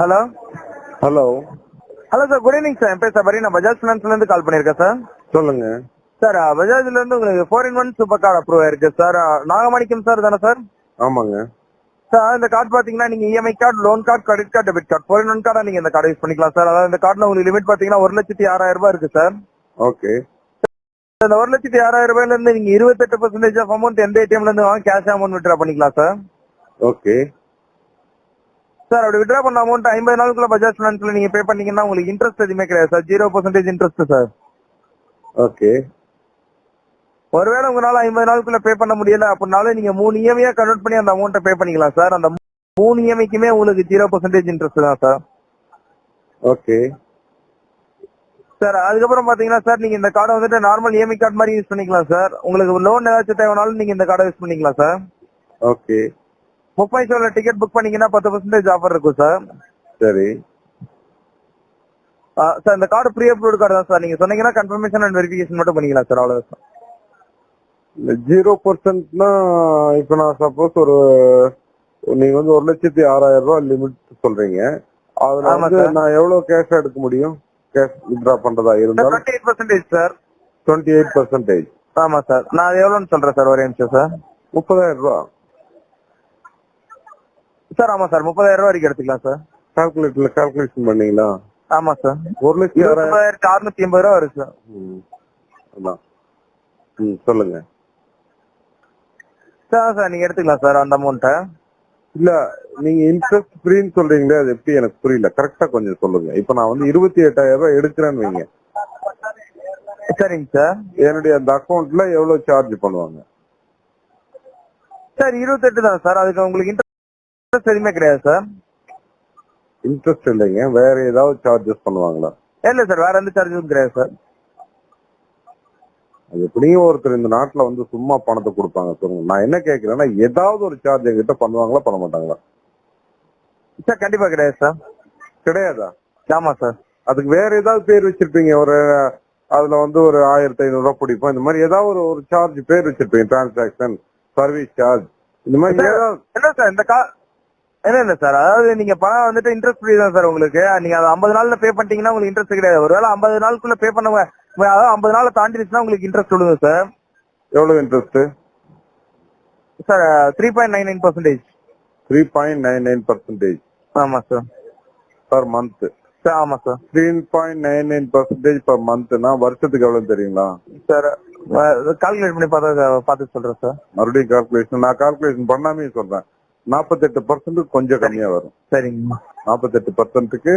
Hello hello hello sir good evening sir என் பேர் சபரி. நான் பஜாஜ் ஃபினான்ஸ்ல இருந்து கால் பண்ணியிருக்கேன் சார் சொல்லுங்க. சார் பஜாஜ்ல இருந்து உங்களுக்கு four in one super card approve ஆயிருக்கு சார் நாகமாணிக்கம் சார் தானே சார் ஆமாங்க. சார் இந்த கார்டு பாத்தீங்கன்னா நீங்க EMI card loan card credit card debit card four in one கார்டா நீங்க இந்த கார்டு யூஸ் பண்ணிக்கலாம் சார் அதாவது இந்த கார்டுல உங்களுக்கு லிமிட் பாத்தீங்கன்னா ஒரு லட்சத்தி ஆறாயிரம் ரூபாய் இருக்கு சார் ஓகே இந்த ஒரு லட்சத்தி ஆறாயிரம் ரூபாயில இருந்து நீங்க இருபத்தெட்டு பர்சன்டேஜ் ஆஃப் அமௌண்ட் எந்த ஏடிஎம்ல இருந்து வாங்க கேஷ் அமௌண்ட் விட்ரா பண்ணிக்கலாம் சார் ஓகே சார் அப்படி விட்ரா பண்ண அமௌண்ட் ஐம்பது நாளுக்குள்ள பஜாஜ் ஃபினான்ஸ்ல நீங்க பே பண்ணீங்கன்னா உங்களுக்கு இன்ட்ரெஸ்ட் எதுவுமே கிடையாது sir. Zero percentage interest sir. Okay ஒருவேளை உங்களால ஐம்பது நாளுக்குள்ள பே பண்ண முடியல அப்படின்னாலும் நீங்க மூணு இஎம்ஐயா கன்வெர்ட் பண்ணி அந்த அமௌண்ட்டை பே பண்ணிக்கலாம் சார். அந்த மூணு இஎம்ஐக்குமே உங்களுக்கு ஜீரோ பர்சன்டேஜ் இன்ட்ரெஸ்ட் தான் சார். ஓகே சார் அதுக்கப்புறம் பாத்தீங்கன்னா சார் நீங்க இந்த கார்டை வந்துட்டு நார்மல் இஎம்ஐ கார்டு மாதிரி யூஸ் பண்ணிக்கலாம் சார். உங்களுக்கு லோன் ஏதாச்சும் தேவைனாலும் நீங்க இந்த கார்டை யூஸ் பண்ணிக்கலாம் சார். ஓகே புக் மை ஷோல டிக்கெட் புக் பண்ணீங்கன்னா பத்து பர்சன்டேஜ் ஆஃபர் இருக்கும் சார். சரி சார் இந்த கார்டு ப்ரீ அப்ரூவ்ட் கார்டு தான் சார் நீங்க சொன்னீங்கன்னா கன்ஃபர்மேஷன் அண்ட் வெரிஃபிகேஷன் மட்டும் பண்ணிக்கலாம் சார் அவ்வளவுதான் சார் ஜீரோ பர்சன்ட்னா இப்போ நான் சப்போஸ் ஒரு நீங்க வந்து ஒரு லட்சத்தி ஆறாயிரம் ரூபாய் லிமிட் சொல்றீங்க. அதுல வந்து சார். நான் எவ்வளவு கேஷ் எடுக்க முடியும்? கேஷ் வித்ரா பண்றதா twenty eight percentage sir twenty eight percentage ஆமா சார் நான் அது எவ்வளோன்னு சொல்றேன் சார் ஒரே நிமிஷம் சார் முப்பதாயிரம் ரூபாய். சார் ஆமா சார். முப்பதாயிரம் ரூபாய் வரைக்கும் எடுத்துக்கலாம் சார். கால்குலேட்டர்ல கால்குலேஷன் பண்ணீங்களா? ஆமா சார். ஒரு ஆறாயிரம். இருபதாயிரத்தி அறுநூத்தி எண்பது ரூபா வரும் சார். அதான். ம் சொல்லுங்க. சார் சார் நீங்க எடுத்துக்கலாம் சார் அந்த அமௌண்ட்டை இல்ல நீங்க இன்ட்ரெஸ்ட் ஃப்ரீன்னு சொல்றீங்களே அது எப்படி எனக்கு புரியல. கரெக்டா கொஞ்சம் சொல்லுங்க. இப்ப நான் வந்து இருபத்தி எட்டாயிரம் ரூபாய் எடுக்கிறேன்னு வைங்க. சரிங்க சார். என்னுடைய அந்த அக்கௌண்ட்ல எவ்வளவு சார்ஜ் பண்ணுவாங்க? சார் இருபத்தெட்டு தான் சார். அதுக்கு உங்களுக்கு இன்ட்ரெஸ்ட் எதுவுமே கிடையாது சார் இன்ட்ரெஸ்ட் இல்லைங்க. வேற ஏதாவது சார்ஜஸ் பண்ணுவாங்களா? இல்ல சார் வேற எந்த சார்ஜஸும் கிடையாது சார் அது எப்படியும் ஒருத்தர் இந்த நாட்டுல வந்து சும்மா பணத்தை கொடுப்பாங்க சொல்லுங்க நான் என்ன கேக்குறேன்னா ஏதாவது ஒரு சார்ஜ் என்கிட்ட பண்ணுவாங்களா பண்ண மாட்டாங்களா? சார் கண்டிப்பா கிடையாது சார் கிடையாதா? ஆமா சார் அதுக்கு வேற ஏதாவது பேர் வச்சிருப்பீங்க ஒரு அதுல வந்து ஒரு ஆயிரத்தி ஐநூறு ரூபாய் பிடிப்போம் இந்த மாதிரி ஏதாவது ஒரு ஒரு சார்ஜ் பேர் வச்சிருப்பீங்க டிரான்சாக்ஷன் சர்வீஸ் சார்ஜ் இந்த மாதிரி ஏதாவது என்ன சார் இந்த கா இல்ல இல்ல சார் அதாவது நீங்க பணம் வந்துட்டு இன்ட்ரெஸ்ட் ஃப்ரீ தான் சார் உங்களுக்கு. நீங்க அது ஐம்பது நாள்ல பே பண்ணிட்டீங்கன்னா உங்களுக்கு இன்ட்ரெஸ்ட் கிடையாது. ஒருவேளை ஐம்பது நாளுக்குள்ள பே பண்ண அதாவது ஐம்பது நாள் தாண்டிடுச்சுன்னா உங்களுக்கு இன்ட்ரெஸ்ட் விடுங்க சார் எவ்வளவு interest sir three point nine nine percentage three point nine nine percentage ஆமா சார் பர் மந்த் சார் ஆமா sir three point nine nine percentage per மந்த்னா வருஷத்துக்கு எவ்வளவு தெரியுங்களா? சார் கால்குலேட் பண்ணி பார்த்தா பார்த்து சொல்றேன் சார் மறுபடியும் கால்குலேஷன் நான் கால்குலேஷன் பண்ணாமே சொல்றேன். நாற்பத்தெட்டு பர்சன்ட் கொஞ்சம் கம்மியா வரும். சரிங்க நாற்பத்தெட்டு பர்சன்ட்டுக்கு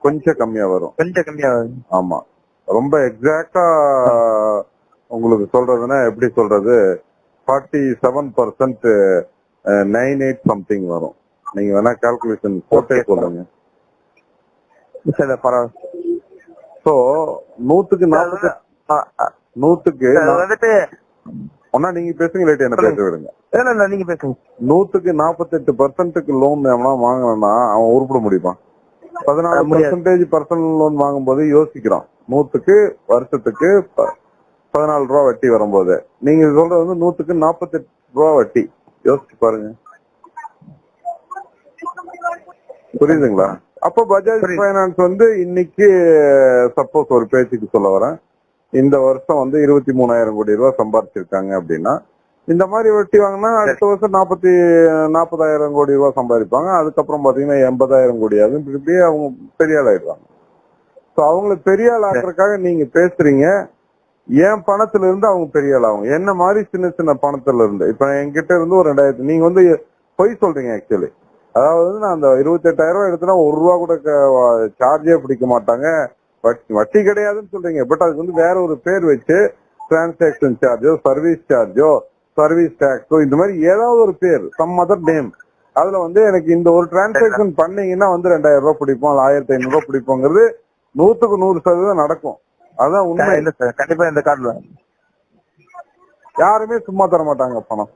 கொஞ்சம் கம்மியா வரும். கொஞ்சம் கம்மியா வருங்க. ஆமா. ரொம்ப எக்ஸாக்டா உங்களுக்கு சொல்றதுன்னா எப்படி சொல்றது? Forty seven percent nine eight something வரும். நீங்க வேணா கால்குலேஷன் போட்டே. சொல்லுங்க. சார் பரவாயில்ல. சோ நூத்துக்கு ஆ. நூத்துக்கு வந்துட்டு ஒன்னா நீங்க பேசுங்க லேட்டு என்ன பேச விடுங்க. இல்ல இல்ல நீங்க பேசுங்க. நூத்துக்கு நாற்பத்தெட்டு பர்சன்ட்டுக்கு லோன் எவனா வாங்கினா அவன் உருப்பிட முடியுமா? பதினாலு. பர்சன்டேஜ் பர்சனல் லோன் வாங்கும்போது யோசிக்கிறான். நூத்துக்கு வருஷத்துக்கு பதினாலு ரூபா வட்டி வரும்போது. நீங்க சொல்றது வந்து நூத்துக்கு நாற்பத்தெட்டு ரூபா வட்டி. யோசிச்சு பாருங்க. புரியுதுங்களா? அப்போ பஜாஜ். ஃபைனான்ஸ் வந்து இன்னைக்கு சப்போஸ் ஒரு பேச்சுக்கு சொல்ல வரேன். இந்த வருஷம் வந்து இருபத்தி மூணாயிரம் கோடி ரூபாய் சம்பாதிச்சிருக்காங்க அப்படின்னா இந்த மாதிரி வட்டி வாங்கினா அடுத்த வருஷம் நாற்பத்தி நாற்பதாயிரம் கோடி ரூபாய் சம்பாதிப்பாங்க. அதுக்கப்புறம் பாத்தீங்கன்னா எண்பதாயிரம் கோடி ஆகும் இப்படியே அவங்க பெரிய ஆள் ஆயிடுவாங்க ஸோ அவங்கள பெரிய ஆள் ஆக்குறதுக்காக நீங்க பேசுறீங்க. என் பணத்துல இருந்து அவங்க பெரிய ஆள் ஆகும் என்ன மாதிரி சின்ன சின்ன பணத்துல இருந்து இப்ப என்கிட்ட இருந்து ஒரு ரெண்டாயிரத்தி நீங்க வந்து பொய் சொல்றீங்க ஆக்சுவலி அதாவது நான் அந்த இருபத்தி எட்டாயிரம் ரூபாய் எடுத்தனா ஒரு ரூபா கூட சார்ஜே பிடிக்க மாட்டாங்க. வட்டி வட்டி கிடையாதுன்னு சொல்றீங்க. பட் அதுக்கு வந்து வேற ஒரு பேர் வச்சு டிரான்சாக்ஷன் சார்ஜோ சர்வீஸ் சார்ஜோ சர்வீஸ் டேக்ஸோ இந்த மாதிரி ஏதாவது ஒரு பேர் சம் அதர் நேம் அதுல வந்து எனக்கு இந்த ஒரு டிரான்சாக்ஷன் பண்ணீங்கன்னா வந்து ரெண்டாயிரம் ரூபாய் பிடிப்போம் ஆயிரத்தி ஐநூறு ரூபாய் பிடிப்போங்கிறது நூத்துக்கு நூறு சதவீதம் நடக்கும். அதான் உண்மை. இல்ல சார். கண்டிப்பா இந்த கார்டுல யாருமே சும்மா தர மாட்டாங்க பணம்.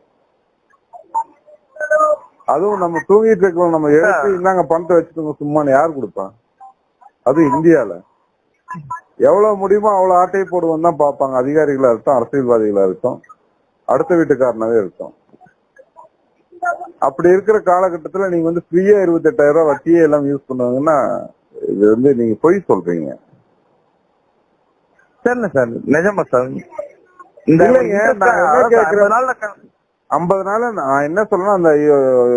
அதுவும் நம்ம தூங்கிட்டு இருக்கோம் நம்ம எடுத்து இந்தாங்க பணத்தை வச்சுக்கோங்க சும்மான்னு யார் கொடுப்பா? அது இந்தியால. எவ்வளவு முடியுமோ அவ்வளவு ஆட்டையை போடுவோம் தான் பார்ப்பாங்க. அதிகாரிகளா இருக்கட்டும் அரசியல்வாதிகளா இருக்கட்டும் அடுத்த வீட்டுக்காரனாவே இருக்கும் அப்படி இருக்கிற காலகட்டத்துல நீங்க வந்து ஃப்ரீயா இருபத்தெட்டாயிரம் ரூபாய் வட்டியே எல்லாம் யூஸ் பண்ணுவாங்கன்னா இது வந்து நீங்க பொய் சொல்றீங்க. சரிண்ணே சார். நிஜமா சார்? ஐம்பது நாள் நான் என்ன சொல்றேன் அந்த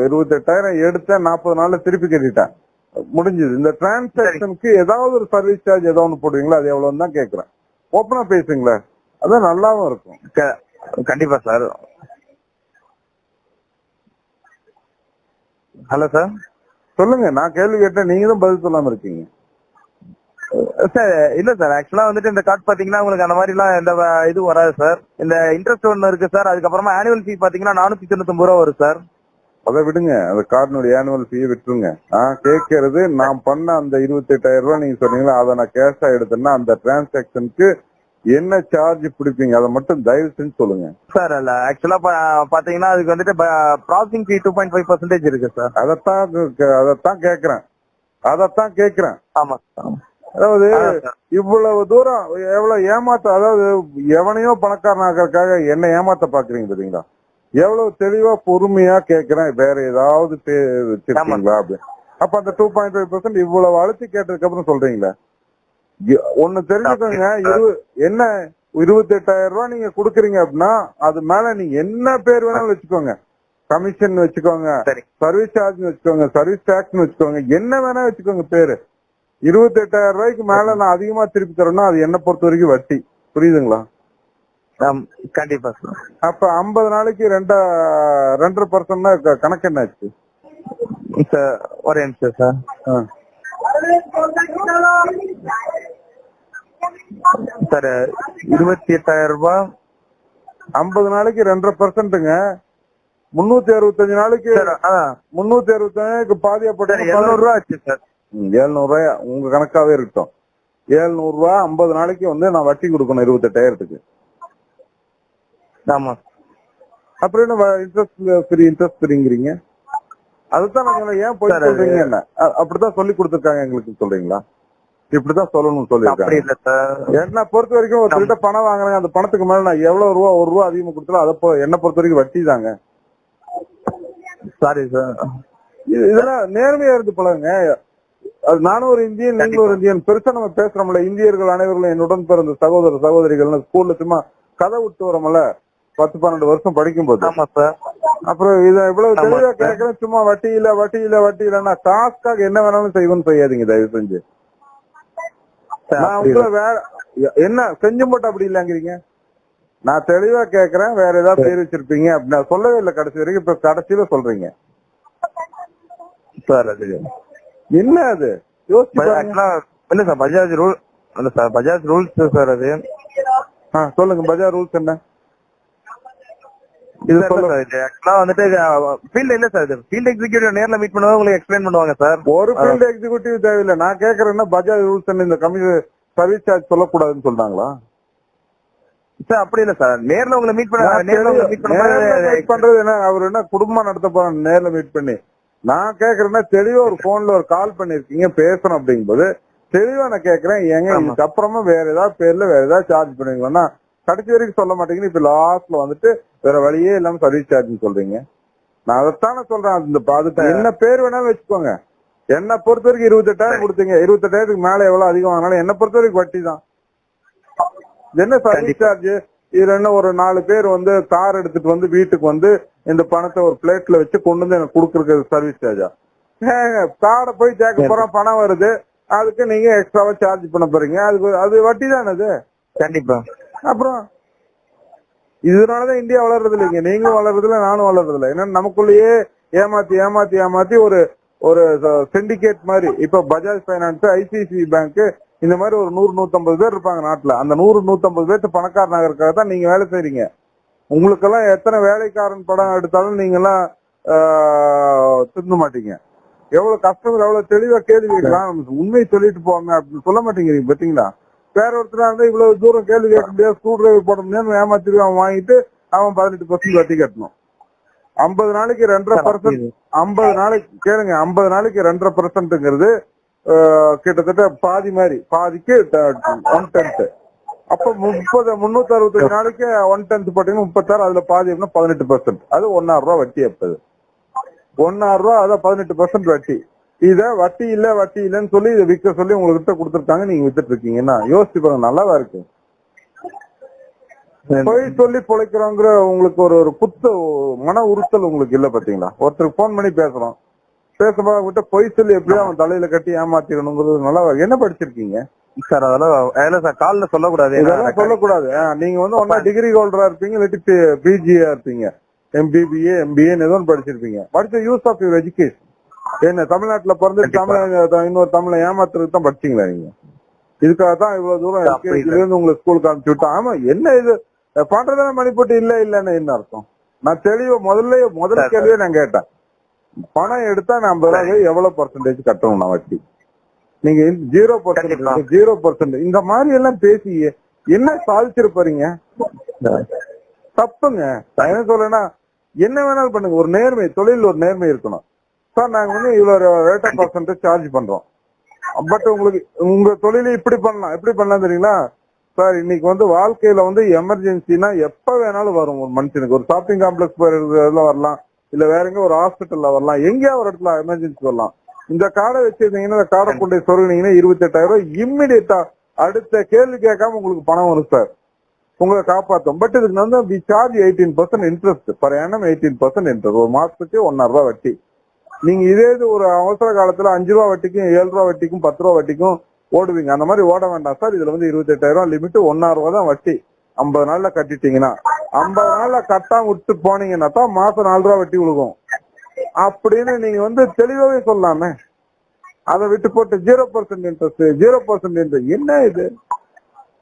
இருபத்தெட்டாயிரம் எடுத்தேன் நாற்பது நாள்ல திருப்பி கட்டிட்டேன். முடிஞ்சது. இந்த டிரான்சாக்ஷனுக்கு ஏதாவது ஒரு சர்வீஸ் சார்ஜ் ஏதோ ஒன்று போடுவீங்களா? அது எவ்வளவுன்னு தான் கேக்குறேன். ஓப்பனா பேசுங்களேன் அதான் நல்லாவும் இருக்கும். கண்டிப்பா சார். Hello sir. சொல்லுங்க நான் கேள்வி கேட்டேன். நீங்க தான் பதில் சொல்லாம இருக்கீங்க. சார் இல்ல சார். ஆக்சுவலா வந்துட்டு இந்த கார்டு பாத்தீங்கன்னா உங்களுக்கு அந்த மாதிரி எல்லாம் எந்த வ- இது வராது சார். இந்த இன்ட்ரெஸ்ட் ஒன்னு இருக்கு சார். அதுக்கப்புறமா ஆனுவல் ஃபீ பாத்தீங்கன்னா நானூத்தி தொண்ணூத்தி ரூபா வரும் சார். அதை விடுங்க. அந்த கார்டினுடைய ஆனுவல் ஃபீயை விட்டுருங்க. நான் கேட்கறது நான் பண்ண அந்த இருபத்தெட்டாயிரம் ரூபாய் நீங்க சொன்னீங்களா அதை நான் கேஷா எடுத்தேன்னா அந்த டிரான்சாக்ஷனுக்கு என்ன சார்ஜ் பிடிப்பீங்க? அதை மட்டும் தயவு செஞ்சு சொல்லுங்க. சார் இல்ல. ஆக்சுவலா பாத்தீங்கன்னா அதுக்கு வந்துட்டு processing fee two point five percentage இருக்கு சார் அதைத்தான் அதைத்தான் கேக்குறேன் அதைத்தான் கேக்குறேன் ஆமா அதாவது. இவ்வளவு தூரம் எவ்வளவு ஏமாத்த அதாவது எவனையோ பணக்காரன் ஆக்கறதுக்காக என்ன ஏமாத்த பாக்குறீங்க தெரியுங்களா? எவ்வளவு தெளிவா பொறுமையா கேக்குறேன் வேற ஏதாவது பே- வச்சிருக்கீங்களா அப்படி அப்ப அந்த டூ பாயிண்ட் ஃபைவ் பர்சன்ட் இவ்வளவு அழுத்தி கேட்டதுக்கு அப்புறம் சொல்றீங்களா ஒண்ணு தெரிஞ்சுக்கோங்க. இரு என்ன இருபத்தெட்டாயிரம் ரூபாய் நீங்க குடுக்குறீங்க அப்படின்னா அது மேல நீங்க என்ன பேர் வேணாலும் வச்சுக்கோங்க. கமிஷன் வச்சுக்கோங்க. சரி. சர்வீஸ் சார்ஜ் வச்சுக்கோங்க. சர்வீஸ் டாக்ஸ் வச்சுக்கோங்க. என்ன வேணா வச்சுக்கோங்க பேரு. இருபத்தி எட்டாயிரம் ரூபாய்க்கு மேல நான் அதிகமா திருப்பி தரேன்னா அது என்ன பொறுத்த வரைக்கும் வட்டி. புரியுதுங்களா? கண்டிப்பா சார் அப்ப ஐம்பது நாளைக்கு ரெண்டா ரெண்டரை பர்சன்ட்னா கணக்கு என்ன ஆச்சு? சார் ஒரே நிமிஷம் சார். சார் இருபத்தி எட்டாயிரம் ரூபாய். ஐம்பது நாளைக்கு ரெண்டரை பர்சன்ட்டுங்க முன்னூத்தி அறுபத்தஞ்சு நாளைக்கு முன்னூத்தி அறுபத்தஞ்சுக்கு பாதியா சார் போட்டு எழுநூறு ரூபா ஆச்சு சார் ஏழ்நூறு ரூபாய் உங்க கணக்காவே இருக்கட்டும். ஏழ்நூறு ரூபாய் ஐம்பது நாளைக்கு வந்து நான் வட்டி கொடுக்கணும் இருபத்தெட்டாயிரத்துக்கு. ஆமா. அப்புறம் என்ன இன்ட்ரெஸ்ட் ஃப்ரீ இன்ட்ரெஸ்ட் ஃப்ரீங்கிறீங்க அதுதான் நாங்க ஏன் போய் சொல்றீங்க? என்ன? அப்படிதான் சொல்லி கொடுத்துருக்காங்க எங்களுக்கு சொல்றீங்களா? இப்படிதான் சொல்லணும்னு சொல்லியிருக்காங்க. என்ன பொறுத்த வரைக்கும் ஒருத்தர்கிட்ட பணம் வாங்குறாங்க அந்த பணத்துக்கு மேல நான் எவ்வளவு ரூபா ஒரு ரூபா அதிகமா கொடுத்தாலும் அதை என்ன பொறுத்த வரைக்கும் வட்டி தாங்க. சாரி சார் இது- இதெல்லாம் நேர்மையா இருந்து பழகுங்க. அது நானும் ஒரு இந்தியன் நீங்களும் ஒரு இந்தியன். பெருசா நம்ம பேசுறோம்ல. இந்தியர்கள் அனைவர்களும் என்னுடன் பிறந்த சகோதர சகோதரிகள் ஸ்கூல்ல சும்மா கதை விட்டு வரோம்ல பத்து பன்னெண்டு வருஷம் படிக்கும்போது. ஆமா சார். அப்புறம் இத இவ்வளவு ஆமா தெளிவா. கேட்கறேன் சும்மா வட்டி இல்ல வட்டி இல்ல வட்டி இல்லன்னா காசுக்காக என்ன வேணாலும் செய்வோம்னு செய்யாதீங்க தயவு செஞ்சு. நான் உங்களை வேற என்ன செஞ்சு மட்டும் அப்படி இல்லங்கிறீங்க? நான் தெளிவா கேக்குறேன் வேற ஏதாவது பேர் வச்சிருப்பீங்க அப்படி நான் சொல்லவே இல்லை கடைசி வரைக்கும். இப்ப கடைசியில சொல்றீங்க. சார் அது என்ன அது? இல்ல சார் பஜாஜ் ரூல் இல்ல சார் பஜாஜ் ரூல்ஸ் சார் அது. சொல்லுங்க பஜார் ரூல்ஸ் என்ன? இல்ல சார் ஆக்சுவலா வந்துட்டு ஃபீல்ட் இல்ல சார் ஃபீல்ட் எக்ஸிக்யூட்டிவ் நேர்ல மீட் பண்ணுவாங்க உங்களுக்கு எக்ஸ்பிளைன் பண்ணுவாங்க சார். ஒரு ஃபீல்டு எக்ஸிகூட்டிவ் தேவையில்லை. நான் கேக்குறேன்னா பஜாஜ் ரூல்ஸ் இந்த கம்மி சர்வீஸ் சார்ஜ் சொல்லக்கூடாதுன்னு சொல்றாங்களா? சார் அப்படி இல்ல சார். நேர்ல உங்களை மீட் பண்ண நேர்ல மீட் பண்ணும்போது பண்றது என்ன? அவர் என்ன குடும்பம் நடத்த போறாங்க நேர்ல மீட் பண்ணி. நான் கேக்குறேன்னா தெளிவா ஒரு போன்ல ஒரு கால் பண்ணிருக்கீங்க பேசணும் அப்படிங்கும்போது தெளிவா நான் கேக்குறேன். இதுக்கு அப்புறமா வேற ஏதாவது பேர்ல வேற ஏதாவது சார்ஜ் பண்ணுவீங்களா கடைசி வரைக்கும் சொல்ல மாட்டீங்கன்னு இப்ப லாஸ்ட்ல வந்துட்டு வேற வழியே இல்லாம சர்வீஸ் சார்ஜ் சொல்றீங்க. நான் அதைத்தானே சொல்றேன் அந்த அதுக்கு என்ன பேர் வேணாலும் வச்சுக்கோங்க. என்ன பொறுத்த வரைக்கும் இருபத்தெட்டாயிரம் கொடுத்தீங்க. இருபத்தெட்டாயிரத்துக்கு மேல எவ்வளவு அதிகம் வாங்கினாலும் என்ன பொறுத்த வரைக்கும் வட்டி தான். என்ன சர்வீஸ். சார்ஜ் இதுல என்ன ஒரு நாலு பேர் வந்து கார் எடுத்துட்டு வந்து வீட்டுக்கு வந்து இந்த பணத்தை ஒரு பிளேட்ல வச்சு கொண்டு வந்து எனக்கு கொடுக்கறது சர்வீஸ் சார்ஜா கார்டை போய் சேர்க்க போறோம் பணம் வருது. அதுக்கு நீங்க எக்ஸ்ட்ராவா சார்ஜ் பண்ண போறீங்க. அதுக்கு அது வட்டி தானே அது? கண்டிப்பா. அப்புறம் இதனாலதான் இந்தியா வளர்றது இல்லைங்க நீங்களும் வளர்றது இல்ல நானும் வளர்றது இல்ல ஏன்னா நமக்குள்ளேயே ஏமாத்தி ஏமாத்தி ஏமாத்தி ஒரு ஒரு சிண்டிகேட் மாதிரி. இப்ப பஜாஜ் பைனான்ஸ் ஐசிசி பேங்க் இந்த மாதிரி ஒரு நூறு நூத்தம்பது பேர் இருப்பாங்க நாட்டுல. அந்த நூறு நூத்தம்பது பேர்த்து பணக்கார நகருக்காக தான் நீங்க வேலை செய்றீங்க. உங்களுக்கெல்லாம் எத்தனை வேலைக்காரன் படம் எடுத்தாலும் நீங்க எல்லாம் திருந்த மாட்டீங்க. எவ்வளவு கஷ்டம் எவ்வளவு தெளிவா கேள்வி கேட்கலாம். சொல்லிட்டு போவாங்க அப்படின்னு சொல்ல மாட்டேங்கிறீங்க பாத்தீங்களா வேற ஒருத்தரா இருந்தா இவ்வளவு தூரம் கேள்வி கேட்க முடியாது. ஸ்க்ரூ டிரைவர் போட முடியாது ஏமாத்திட்டு அவன் வாங்கிட்டு அவன் பதினெட்டு பர்சன்ட் வட்டி கட்டணும். ஐம்பது நாளைக்கு ரெண்டரை பர்சன்ட் ஐம்பது நாளைக்கு கேளுங்க ஐம்பது நாளைக்கு ரெண்டரை பர்சன்ட்ங்கிறது கிட்டத்தட்ட பாதி மாதிரி பாதிக்கு ஒன் டென்த் அப்ப முப்பது முன்னூத்தி அறுபத்தஞ்சு நாளைக்கு ஒன் டென்த் போட்டீங்கன்னா முப்பத்தாறு அதுல பாதி அப்படின்னா பதினெட்டு பர்சன்ட் அது ஒன்னாயிரம் ரூபாய் வட்டி அப்பது ஒன்னாயிரம் ரூபா அதான் பதினெட்டு பர்சன்ட் வட்டி. இத வட்டி இல்ல வட்டி இல்லன்னு சொல்லி இதை விற்க சொல்லி உங்ககிட்ட கொடுத்துருக்காங்க. நீங்க வித்துட்டு இருக்கீங்கன்னா யோசிச்சு பாருங்க. நல்லாவா இருக்கு? பொய் சொல்லி பொழைக்கிறோங்கிற உங்களுக்கு ஒரு ஒரு குத்த மன உறுத்தல் உங்களுக்கு இல்ல பாத்தீங்களா? ஒருத்தருக்கு போன் பண்ணி பேசுறோம். பேசும்போது விட்ட பொய் சொல்லி எப்படியோ அவன் தலையில கட்டி ஏமாத்திடணுங்கிறது நல்லா. என்ன படிச்சிருக்கீங்க? சார் அதெல்லாம் இல்ல சார் கால்ல சொல்லக்கூடாது. இதெல்லாம் சொல்லக்கூடாது. நீங்க வந்து ஒன்னா டிகிரி ஹோல்டரா இருப்பீங்க இல்லாட்டி பிஜியா இருப்பீங்க. எம்பிபிஏ எம்பிஏ ஏதோ படிச்சிருப்பீங்க. படிச்ச யூஸ் ஆஃப் யுவர் எஜுகேஷன் என்ன தமிழ்நாட்டுல பிறந்து. தமிழ் இன்னொரு தமிழை ஏமாத்துறதுக்கு தான் படிச்சீங்களா நீங்க? இதுக்காக தான் இவ்வளவு தூரம் அப்படி LKG ல இருந்து உங்களுக்கு ஸ்கூலுக்கு அனுப்பிச்சு விட்டோம் ஆமா என்ன இது? பண்றதானே மணிப்பட்டு இல்ல இல்லன்னு என்ன அர்த்தம்? நான் தெளிவா முதல்ல முதல் கேள்வியே நான் கேட்டேன். பணம் எடுத்தா நான் ஐம்பது ரூபாய் எவ்வளவு பர்சன்டேஜ் கட்டணும் நான் வட்டி? நீங்க ஜீரோ. பர்சன்ட் ஜீரோ பர்சன்ட் இந்த மாதிரி எல்லாம் பேசி என்ன சாதிச்சிருப்பாருங்க தப்புங்க. நான் என்ன சொல்றேன்னா என்ன வேணாலும் பண்ணுங்க. ஒரு நேர்மை தொழில் ஒரு நேர்மை இருக்கணும். சார் நாங்க வந்து இவ்வளவு ரேட் ஆஃப் பர்சன்டேஜ் சார்ஜ் பண்றோம். பட் உங்களுக்கு உங்க தொழிலை இப்படி பண்ணலாம். எப்படி பண்ணலாம் தெரியுங்களா? சார் இன்னைக்கு வந்து வாழ்க்கையில வந்து எமர்ஜென்சினா எப்ப வேணாலும் வரும் ஒரு மனுஷனுக்கு. ஒரு ஷாப்பிங் காம்ப்ளெக்ஸ் போறதுல வரலாம். இல்ல வேற எங்க ஒரு ஹாஸ்பிட்டல்ல வரலாம். எங்கேயா ஒரு இடத்துல எமர்ஜென்சி வரலாம். இந்த கார்டை வச்சிருந்தீங்கன்னா இந்த கார்டை கொண்டு சொருகினீங்கன்னா இருபத்தெட்டாயிரம் ரூபாய் இம்மிடியட்டா அடுத்த கேள்வி கேட்காம உங்களுக்கு பணம் வரும் சார். உங்களை காப்பாத்தும். பட் இதுக்கு வந்து we charge eighteen percent interest per annum eighteen percent interest ஒரு மாசத்துக்கு ஒன்னாயிரம் ரூபாய் வட்டி. நீங்க இதே இது ஒரு அவசர காலத்துல அஞ்சு ரூபா வட்டிக்கும் ஏழு ரூபா வட்டிக்கும் பத்து ரூபா வட்டிக்கும் ஓடுவீங்க. அந்த மாதிரி ஓட வேண்டாம் சார். இதுல வந்து இருபத்தெட்டாயிரம் ரூபாய் லிமிட் ஒன்னாயிரம் ரூபா தான் வட்டி. ஐம்பது நாள்ல கட்டிட்டீங்கன்னா. ஐம்பது நாள்ல கட்டாம விட்டு போனீங்கன்னா தான் மாசம் நாலு ரூபா வட்டி விழுகும். அப்படின்னு நீங்க வந்து தெளிவாவே சொல்லலாமே அதை விட்டு போட்டு zero percent interest zero percent interest என்ன இது?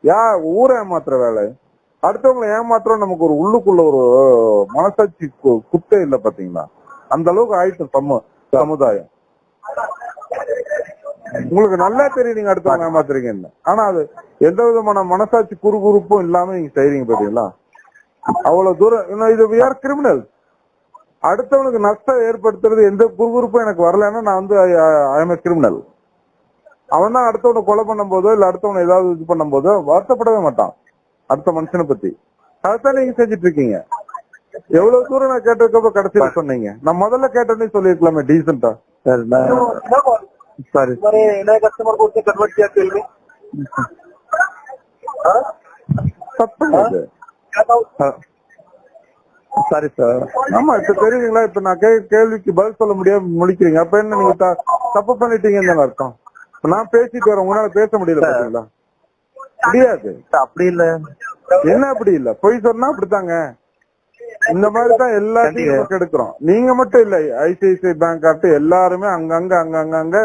யா ஊரை ஏமாத்துற வேலை. அடுத்தவங்களை ஏமாத்துறோம். நமக்கு ஒரு உள்ளுக்குள்ள ஒரு மனசாட்சி கு- குத்தே இல்ல பாத்தீங்களா அந்த அளவுக்கு ஆயிட்டு சமு சமுதாயம். உங்களுக்கு நல்லா தெரியும் நீங்க அடுத்தவங்க ஏமாத்துறீங்கன்னு ஆனா அது எந்த விதமான மனசாட்சி குறுகுறுப்பும் இல்லாம நீங்க செய்றீங்க பாத்தீங்களா? அவ்வளவு தூரம். இன்னும் இது ஆர் கிரிமினல் அடுத்தவனுக்கு நஷ்டம் ஏற்படுத்துறது எந்த குறுகுறுப்பும் எனக்கு வரலன்னா நான் வந்து ஐஎம் கிரிமினல் அவன் தான் அடுத்தவனை கொலை பண்ணும் போதோ இல்ல அடுத்தவனை ஏதாவது இது பண்ணும் போதோ வருத்தப்படவே மாட்டான். அடுத்த மனுஷனை பத்தி. அதைத்தான் நீங்க செஞ்சுட்டு இருக்கீங்க. எவ்வளவு தூரம் நான் கேட்டதுக்கு கடைசியில சொன்னீங்க நான் முதல்ல கேட்டேன்னே சொல்லிருக்கலாமே டீசெண்டா सर सॉरी नए कस्टमर को उससे कन्वर्ट किया तेल में தப்புங்க அது सॉरी सर ஆமா இப்ப தெரியுங்களா இப்ப நான் கே கேள்விக்கு பதில் சொல்ல முடியாம முடிக்கிறீங்க அப்ப என்ன நீங்க த- தப்பு பண்ணிட்டீங்கன்னு அர்த்தம் இப்ப நான் பேசிட்டு வரேன் உங்களால பேச முடியல பாத்தீங்களா முடியாது அப்படி இல்ல என்ன அப்படி இல்ல பொய் சொன்னா அப்படித்தாங்க இந்த மாதிரி தான் எல்லாத்தையும் நமக்கு எடுக்கிறோம் நீங்க மட்டும் இல்ல ஐசிஐசிஐ பேங்க் ஆட்டு எல்லாருமே அங்கங்க அங்கங்க அங்க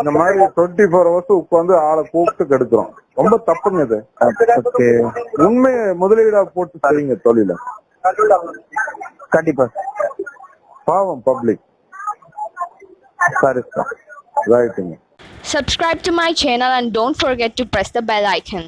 இந்த மாதிரி டுவெண்ட்டி ஃபோர் ஹவர்ஸ் உட்காந்து ஆளை கூப்பிட்டு கெடுக்கிறோம். ரொம்ப தப்புங்க இது. ஓகே. உண்மையை முதலீடா போட்டு செய்யுங்க தொழில. கண்டிப்பா. பாவம் பப்ளிக் சாரி சார். ரைட்டுங்க Subscribe to my channel and don't forget to press the bell icon.